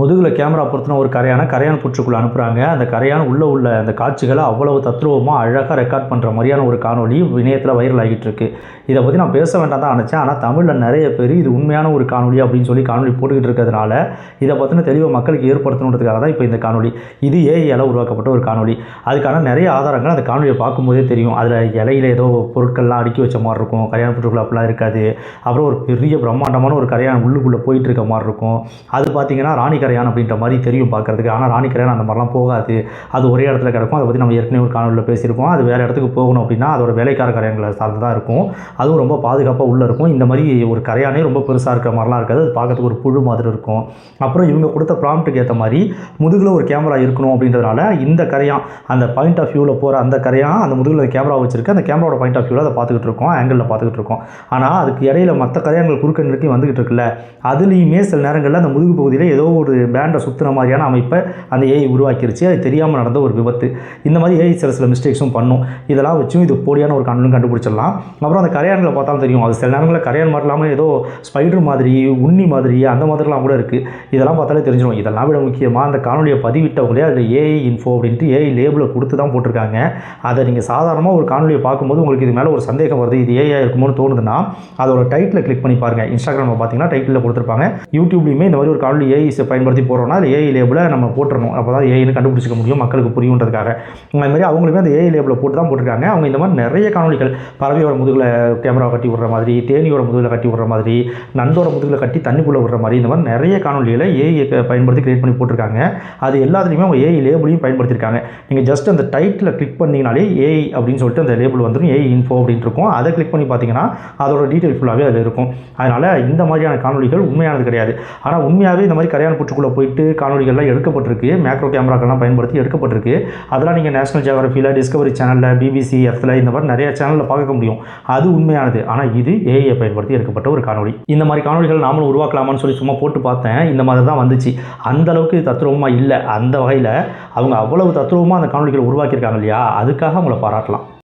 முதுகில் கேமரா பொருத்தின ஒரு கரையான கரையான் புற்றுக்குள்ளே அனுப்புகிறாங்க அந்த கரையான் உள்ளே உள்ள அந்த காட்சிகளை அவ்வளவு தத்ரூபமாக அழகாக ரெக்கார்ட் பண்ணுற மாதிரியான ஒரு காணொலி இணையத்தில் வைரல் ஆகிட்டு இருக்கு. இதை பற்றி நான் பேச வேண்டாம் தான் நினச்சேன். ஆனால் தமிழில் நிறைய பேர் இது உண்மையான ஒரு காணொலி அப்படின்னு சொல்லி காணொலி போட்டுக்கிட்டு இருக்கிறதுனால இதை பற்றின தெளிவை மக்களுக்கு ஏற்படுத்தணுன்றதுக்காக தான் இப்போ இந்த காணொலி இது ஏஐயால் உருவாக்கப்பட்ட ஒரு காணொலி அதுக்கான நிறைய ஆதாரங்கள் அந்த காணொலியை பார்க்கும்போதே தெரியும். அதில் இலையில ஏதோ பொருட்கள்லாம் அடுக்கி வச்ச மாதிரி இருக்கும். கரையான் புற்றுக்குள்ள அப்படிலாம் இருக்காது. அப்புறம் ஒரு பெரிய பிரம்மாண்டமான ஒரு கரையான் உள்ளுக்குள்ளே போயிட்டு இருக்க மாதிரி இருக்கும். அது பார்த்தீங்கன்னா ராணி ராணிக்கரையான் அப்படின்ற மாதிரி தெரியும் பார்க்கறதுக்கு. ஆனால் ராணிக்கரையான் அந்த மாதிரிலாம் போகாது. அது ஒரே இடத்துல கிடக்கும். அதை பற்றி நம்ம ஏற்கனவே ஒரு காணொலியில் பேசியிருக்கோம் அது வேறு இடத்துக்கு போகணும் அப்படின்னா அதோட வேலைக்கார கரையான்களை சார்ந்து தான் இருக்கும். அதுவும் ரொம்ப பாதுகாப்பாக உள்ளே இருக்கும். இந்த மாதிரி ஒரு கரையானே ரொம்ப பெருசாக இருக்கிற மாதிரிலாம் இருக்காது. அது பார்க்கறதுக்கு ஒரு புழு மாதிரி இருக்கும். அப்புறம் இவங்க கொடுத்த ப்ராம்ப்ட்டுக்கு ஏற்ற மாதிரி முதுகில் ஒரு கேமரா இருக்கணும் அப்படின்றதுனால இந்த கரையான் அந்த பாயிண்ட் ஆஃப் வியூவில் போகிற அந்த கரையான் அந்த முதுகில் கேமரா வச்சிருக்கு அந்த கேமராவோட பாயிண்ட் ஆஃப் வியூவில் அதை பார்த்துக்கிட்டு இருக்கோம். ஆங்கிளில் பார்த்துக்கிட்டு இருக்கோம். ஆனால் அதுக்கு இடையில மற்ற கரையான்கள் குறுக்க நெருக்கி வந்துக்கிட்டு இருக்குல்ல அதுலேயுமே சில நேரங்களில் அந்த முதுகு பகுதியில் ஏதோ ஒரு பேண்டை சுற்றுற மாதிரியான அமைப்பை அந்த ஏஐ உருவாக்கிருச்சு. அது தெரியாமல் நடந்த ஒரு விபத்து. இந்த மாதிரி ஏஐ சில சில மிஸ்டேக்ஸும் பண்ணும். இதெல்லாம் வச்சும் இது போலியான ஒரு கண்ணு கண்டுபிடிச்சிடலாம். அப்புறம் அந்த கரையான்களை பார்த்தாலும் தெரியும். அது சில நேரங்களில் கரையான் மாதிரி இல்லாமல் ஏதோ ஸ்பைடர் மாதிரி உண்ணி மாதிரி அந்த மாதிரிலாம் கூட இருக்குது இதெல்லாம் பார்த்தாலே தெரிஞ்சிடும். இதெல்லாம் விட முக்கியமாக அந்த காணொலியை பதிவிட்டவங்களே அதில் ஏஐ இன்ஃபோ அப்படின்ட்டு ஏஐ லேபிளை கொடுத்து தான் போட்டிருக்காங்க. அதை நீங்கள் சாதாரணமாக ஒரு காணொலியை பார்க்கும்போது உங்களுக்கு இது மேலே ஒரு சந்தேகம் வருது இது ஏஐ இருக்குமோன்னு தோணுதுன்னா அதோட டைட்டில் கிளிக் பண்ணி பாருங்கள் இன்ஸ்டாகிராமில் பார்த்தீங்கன்னா டைட்டில் கொடுத்துருப்பாங்க. யூடியூப்லேயுமே இந்த மாதிரி ஒரு காணொலி ஏஐ பயன்படுத்தி போடுறோம்னா அது ஏஐ லேபிளை நம்ம போட்டுறணும். அப்போ தான் ஏஐனு கண்டுபிடிச்சிக்க முடியும் மக்களுக்கு புரியுன்றதுக்காக. அது மாதிரி அவங்களுமே அந்த ஏஐ லேபிளை போட்டு தான் போட்டிருக்காங்க. அவங்க இந்த மாதிரி நிறைய காணொலிகள் பறவையோட முதுகில் கேமரா கட்டி விடுற மாதிரி தேனியோட முதுகில் கட்டி விடுற மாதிரி நண்டோட முதுகில் கட்டி தண்ணிக்குள்ளே விடுற மாதிரி இந்த மாதிரி நிறைய காணொலிகளை ஏஐ பயன்படுத்தி கிரியேட் பண்ணி போட்டிருக்காங்க. அது எல்லாத்துலேயுமே அவங்க ஏஐ லேபிளையும் பயன்படுத்தியிருக்காங்க. நீங்கள் ஜஸ்ட் அந்த டைட்டில் கிளிக் பண்ணிங்கனாலே ஏஐ அப்படின்னு சொல்லிட்டு அந்த லேபிள் வந்துடும் ஏஐ இன்ஃபோ அப்படின்ட்டு இருக்கும். அதை கிளிக் பண்ணி பார்த்தீங்கன்னா அதோட டீட்டெயில் ஃபுல்லாகவே அதில் இருக்கும். அதனால் இந்த மாதிரியான காணொலிகள் உண்மையானது கிடையாது. ஆனால் உண்மையாகவே இந்த மாதிரி கரையான் புற்றுக்குள்ளே போயிட்டு காணொலிகள்லாம் எடுக்கப்பட்டிருக்கு. மேக்ரோ கேமராக்கள்லாம் பயன்படுத்தி எடுக்கப்பட்டிருக்கு. அதெல்லாம் நீங்கள் நேஷனல் ஜியாகிரஃபியில் டிஸ்கவரி சேனலில் பிபிசி எஃப்ல இந்த மாதிரி நிறைய சேனலில் பார்க்க முடியும். அது உண்மையானது. ஆனால் இது ஏஐயை பயன்படுத்தி எடுக்கப்பட்ட ஒரு காணொலி இந்த மாதிரி காணொலிகள் நாமளும் உருவாக்கலாமான்னு சொல்லி சும்மா போட்டு பார்த்தேன். இந்த மாதிரி தான் வந்துச்சு. அந்த அளவுக்கு தத்ரூபமாக இல்லை. அந்த வகையில் அவங்க அவ்வளவு தத்ரூபமாக அந்த காணொலிகளை உருவாக்கியிருக்காங்க இல்லையா? அதுக்காக அவங்கள பாராட்டலாம்.